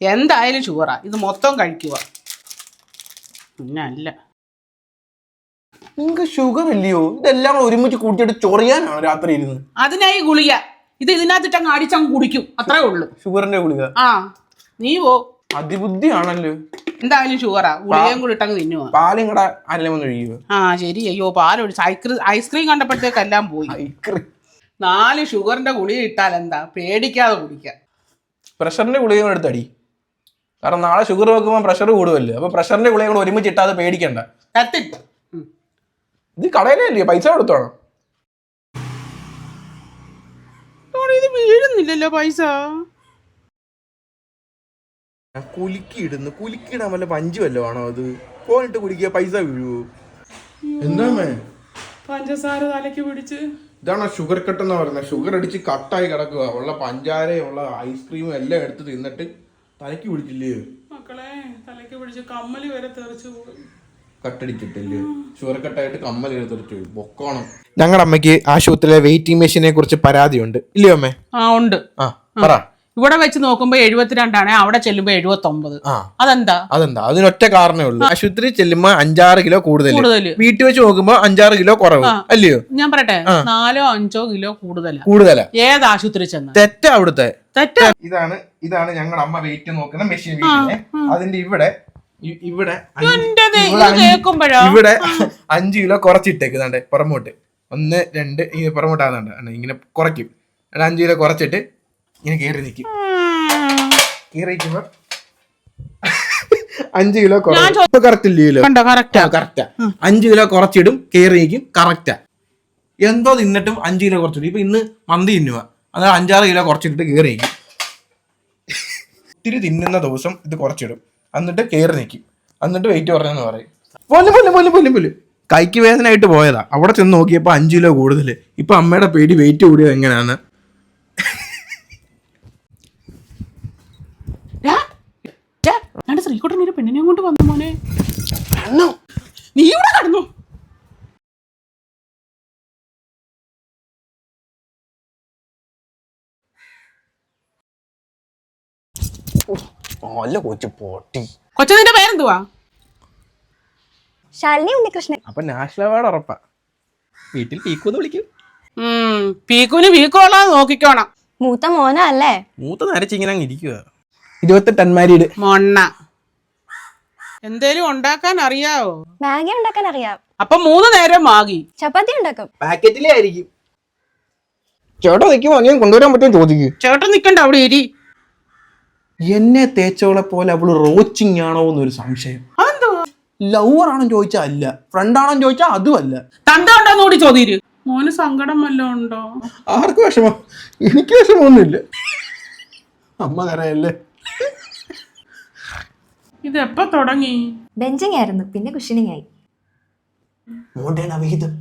എന്തായാലും ഷുഗറാ. ഇത് മൊത്തം കഴിക്കുക പിന്നെ അല്ല നിങ്ങൾക്ക് ഷുഗർ ഇല്ലയോ ഇതെല്ലാം കൂടെ ഒരുമിച്ച് കൂട്ടിയിട്ട് ചൊറിയാനാണ് രാത്രി ഇരുന്ന്? അതിനായി ഗുളിക. ഇത് ഇതിനകത്തിട്ടങ്ങ് അടിച്ചങ്ങ് കുടിക്കും. അത്രേ ഉള്ളൂ. ഷുഗറിന്റെ ഗുളിക? ആ. നീ പോ. അതിബുദ്ധിയാണല്ലോ. എന്തായാലും ഷുഗറാ. ഗുളികയും കൂടി ഇട്ടങ്ങ് തിന്നുവാ. പാലും കൂടെ ആരെല്ലാം വന്ന് ഒഴിയുക ആ ശരി. അയ്യോ പാലൊഴിച്ച്. ഐസ്ക്രീം ഐസ്ക്രീം കണ്ടപ്പോഴത്തേക്കെല്ലാം പോയി. നാല് ഷുഗറിന്റെ ഗുളിക ഇട്ടാൽ എന്താ? പേടിക്കാതെ കുടിക്കാം. പ്രഷറിന്റെ ഗുളിക എടുത്തടി. കാരണം നാളെ ഷുഗർ വെക്കുമ്പോൾ പ്രഷർ കൂടുമല്ലോ അപ്പൊ പ്രഷറിന്റെ ഗുളിക കൂടെ ഒരുമിച്ച് ഇട്ടാതെ പേടിക്കണ്ട. ഇത് കടയിലേ അല്ലേ പൈസ കൊടുത്തോണം. തോണി, ഇത് വീഴുന്നില്ലല്ലോ പൈസ? കുലുക്കി ഇടുന്നു കുലുക്കി ഇടാൻ വല്ല പഞ്ച് വല്ലോ ആണോ അത്? പോയിട്ട് കുടിക്കുക പൈസ വീഴുവോ? എന്താമേ പഞ്ചസാര തലയ്ക്ക് പിടിച്ച്. ഇതാണോ ഷുഗർ കട്ട് എന്ന് പറയുന്നത്? ഷുഗർ അടിച്ച് കട്ടായി കിടക്കുക ഉള്ള പഞ്ചാരയും ഉള്ള ഐസ്ക്രീമും എല്ലാം എടുത്ത് തിന്നിട്ട് തലയ്ക്ക് പിടിച്ചില്ലേ? മക്കളെ തലയ്ക്ക് പിടിച്ച് കമ്മൽ വരെ തെറിച്ചു പോകും കട്ടടിച്ചിട്ടില്ലേ? ഷുഗർ കട്ടായിട്ട് വരെ തെറിച്ചു പൊക്കോണം. ഞങ്ങളുടെ അമ്മയ്ക്ക് ആശുപത്രിയിലെ വെയിറ്റിംഗ് മെഷീനെ കുറിച്ച് പരാതിയുണ്ട്. ഇല്ലയോ അമ്മേ? ആ ഉണ്ട്. ആ പറ. ഇവിടെ വെച്ച് നോക്കുമ്പോ എഴുപത്തിരണ്ടാണ് അവിടെ ചെല്ലുമ്പോ എഴുപത്തി ഒമ്പത് ആ. അതെന്താ? അതെന്താ? അതിനൊറ്റ കാരണമേ ഉള്ളൂ. ആശുപത്രി ചെല്ലുമ്പോ അഞ്ചാറ് കിലോ കൂടുതൽ കൂടുതൽ. വീട്ടിൽ വെച്ച് നോക്കുമ്പോ അഞ്ചാറ് കിലോ കുറവ്. അല്ലയോ? ഞാൻ പറയട്ടെ നാലോ അഞ്ചോ കിലോ കൂടുതലാ? കൂടുതലാ. ഏത് ആശുപത്രി ചെന്ന്? തെറ്റ അവിടുത്തെ. ഇതാണ് ഇതാണ് ഞങ്ങളുടെ അമ്മ വെയിറ്റ് നോക്കുന്ന മെഷീൻ വീട്ടിലെ. അതിന്റെ ഇവിടെ ഇവിടെ ഇവിടെ അഞ്ച്- കിലോ കുറച്ചിട്ടേക്കുന്നുണ്ട്. പുറമോട്ട്. ഒന്ന് രണ്ട് ഇങ്ങനെ പുറമോട്ടാകുന്നുണ്ട്. ഇങ്ങനെ കുറയ്ക്കും. അഞ്ചു കിലോ കുറച്ചിട്ട് ഇങ്ങനെ കയറി നിൽക്കും കയറി നിൽക്കുമ്പോ അഞ്ച് കിലോ കുറവ് കറക്റ്റ് ഇല്ലല്ലോ. അഞ്ച് കിലോ കുറച്ചിടും കയറി നിൽക്കും കറക്റ്റാ എന്തോ തിന്നിട്ടും അഞ്ചു കിലോ കുറച്ചിടും. ഇപ്പൊ ഇന്ന് മന്തി തിന്നുക അതായത് അഞ്ചാറ് കിലോ കുറച്ചിട്ട് കയറി നിൽക്കും ഇത്തിരി തിന്നുന്ന ദിവസം ഇത് കുറച്ചിടും. എന്നിട്ട് കയറി നിൽക്കും എന്നിട്ട് വെയിറ്റ് കുറഞ്ഞെന്ന് പറയും. പോലും പോലും പോലും പോലും പോലും. കൈക്ക് വേദന ആയിട്ട് പോയതാ. അവിടെ ചെന്ന് നോക്കിയപ്പോൾ അഞ്ച് കിലോ കൂടുതൽ ഇപ്പം അമ്മയുടെ പേടി വെയിറ്റ് കൂടിയത് എങ്ങനെയാണ് ഞാൻ ശ്രീകുട്ടൻ ഒരു പെണ്ണിനെ കൊണ്ട് വന്നു മോനെ നീ ഇവിടെ കടന്നു നല്ല കൊച്ചു പൊട്ടി. കൊച്ചതിന്റെ പേരെന്തുവാ? ശാലിനി ഉണ്ണികൃഷ്ണൻ. അപ്പൊ നാഷണൽ അവാർഡ് ഉറപ്പാ. വീട്ടിൽ പീക്കൂന്ന് വിളിക്കും. ഉം പീക്കുവിന് പീക്കോളാതെ നോക്കിക്കോണം. മൂത്ത മോന അല്ലേ? മൂത്ത നരച്ച് ഇങ്ങനെ അങ്ങ് ഇരിക്കുക ഇരുപത്തെട്ട് അന്മാരിയുടെ മൊണ്ണ. എന്തേലും ഉണ്ടാക്കാൻ അറിയാവോ? മാഗി ഉണ്ടാക്കാൻ അറിയാം. അപ്പൊ മൂന്ന് നേരം മാഗി. ചപ്പാത്തി ഉണ്ടാക്കും. പാക്കറ്റിലേ ആയിരിക്കും. ചേട്ടാ നിൽക്കുമോ അങ്ങനെ കൊണ്ടുവരാൻ പറ്റുമോ ചോദിക്കും. ചേട്ടൻ നിക്കണ്ട അവിടെ ഇരി. എന്നെ തേച്ചവളെ പോലെ അവൾ റോച്ചിങ് ആണോ എന്നൊരു സംശയം. ലവർ ആണോ ചോദിച്ചാൽ അല്ല. ഫ്രണ്ട് ആണോ ചോദിച്ചാൽ അതും അല്ല. തന്ത ഉണ്ടോന്ന് കൂടി ചോദ്യര് മോന് സങ്കടം വല്ലതും ഉണ്ടോ? ആർക്ക് വിഷമം? എനിക്ക് വിഷമമൊന്നുമില്ല. അമ്മ കരയല്ലേ? ഇത് എപ്പോ തുടങ്ങി? ബെഞ്ചിങ് ആയിരുന്നു. പിന്നെ കുഷനിങ് ആയി. മോഡേൺ അവിഹിതം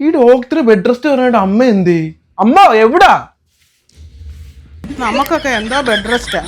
ఈడు ఓక్తిరి బెడ్ రెస్ట్ ఉన్నాడు అమ్మ ఏంది? అమ్మ ఎవడా? అమ్మకు ఎంత బెడ్ రెస్టా